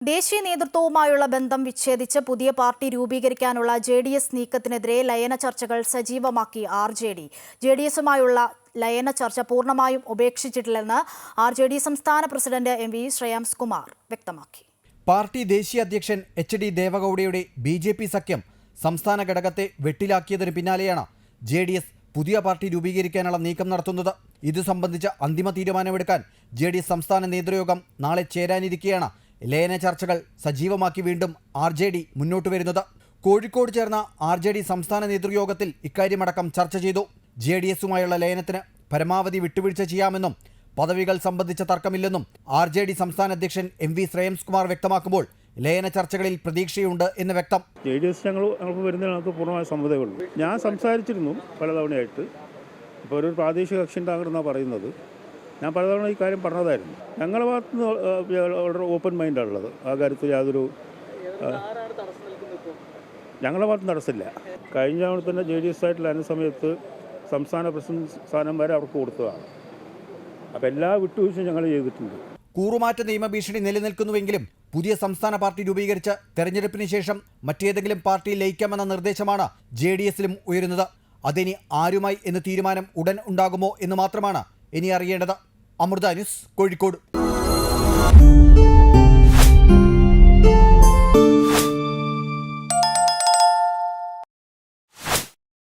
ദേശീയ നേതൃത്വവുമായുള്ള ബന്ധം വിച്ഛേദിച്ച് പുതിയ പാർട്ടി രൂപീകരിക്കാനുള്ള ജെ ഡി എസ് നീക്കത്തിനെതിരെ ലയന ചർച്ചകൾ സജീവമാക്കി R J D. J D എസുമായുള്ള ലയന ചർച്ച പൂർണമായും ഉപേക്ഷിച്ചിട്ടില്ലെന്ന് ആർ ജെ ഡി സംസ്ഥാന president M V Shreyams Kumar വ്യക്തമാക്കി. പാർട്ടി ദേശീയ അധ്യക്ഷൻ എച്ച് ഡി ദേവഗൌഡയുടെ ബി ജെ പി സഖ്യം സംസ്ഥാന ഘടകത്തെ വെട്ടിലാക്കിയതിന് പിന്നാലെയാണ് ജെ ഡി എസ് പുതിയ പാർട്ടി രൂപീകരിക്കാനുള്ള നീക്കം നടത്തുന്നത്. ഇതു സംബന്ധിച്ച് അന്തിമ തീരുമാനമെടുക്കാൻ ജെ ഡി എസ് സംസ്ഥാന നേതൃയോഗം നാളെ ചേരാനിരിക്കെയാണ് ലയന ചർച്ചകൾ സജീവമാക്കി വീണ്ടും ആർ ജെ ഡി മുന്നോട്ട് വരുന്നത്. കോഴിക്കോട് ചേർന്ന ആർ ജെ ഡി സംസ്ഥാന നേതൃയോഗത്തിൽ ഇക്കാര്യമടക്കം ചർച്ച ചെയ്തു. ജെ ഡി എസുമായുള്ള ലയനത്തിന് പരമാവധി വിട്ടുവീഴ്ച ചെയ്യാമെന്നും പദവികൾ സംബന്ധിച്ച തർക്കമില്ലെന്നും ആർ ജെ ഡി സംസ്ഥാന അധ്യക്ഷൻ എം വി ശ്രേയംസ് കുമാർ വ്യക്തമാക്കുമ്പോൾ ലയന ചർച്ചകളിൽ പ്രതീക്ഷയുണ്ട് എന്ന് വ്യക്തം. ജെ ഡി എസ് ഞങ്ങൾ ഞങ്ങൾക്ക് വരുന്നതിനകത്ത് പൂർണമായ സമ്മതമുള്ളൂ ഞാൻ സംസാരിച്ചിരുന്നു പലതവണയായിട്ട്. ഇപ്പോൾ ഒരു പ്രാദേശിക കക്ഷി ഉണ്ടാകണമെന്നാണ് പറയുന്നത്. ഞാൻ പലതവണ ഈ കാര്യം പറഞ്ഞതായിരുന്നു. ഞങ്ങളുടെ ഭാഗത്ത് നിന്ന് വളരെ ഓപ്പൺ മൈൻഡാണുള്ളത് ആ കാര്യത്തിൽ യാതൊരു ഞങ്ങളുടെ ഭാഗത്ത് നടത്തില്ല കഴിഞ്ഞ തവണ തന്നെ ജെ ഡി എസ് ആയിട്ടുള്ള സമയത്ത് സംസ്ഥാന പ്രസിഡന്റ് സ്ഥാനം വരെ അവർക്ക് കൊടുത്തതാണ്. അപ്പോൾ എല്ലാ വിട്ടുവീഴ്ചയും ഞങ്ങൾ ചെയ്തിട്ടുണ്ട്. കൂറുമാറ്റ നിയമഭീഷണി നിലനിൽക്കുന്നുവെങ്കിലും പുതിയ സംസ്ഥാന പാർട്ടി രൂപീകരിച്ച് തെരഞ്ഞെടുപ്പിന് ശേഷം മറ്റേതെങ്കിലും പാർട്ടി ലയിക്കാമെന്ന നിർദ്ദേശമാണ് ജെ ഡി എസിലും ഉയരുന്നത്. അതിനി ആരുമായി എന്ന് തീരുമാനം ഉടൻ ഉണ്ടാകുമോ എന്ന് മാത്രമാണ് ഇനി അറിയേണ്ടത് അമൃത ന്യൂസ് കോഴിക്കോട്.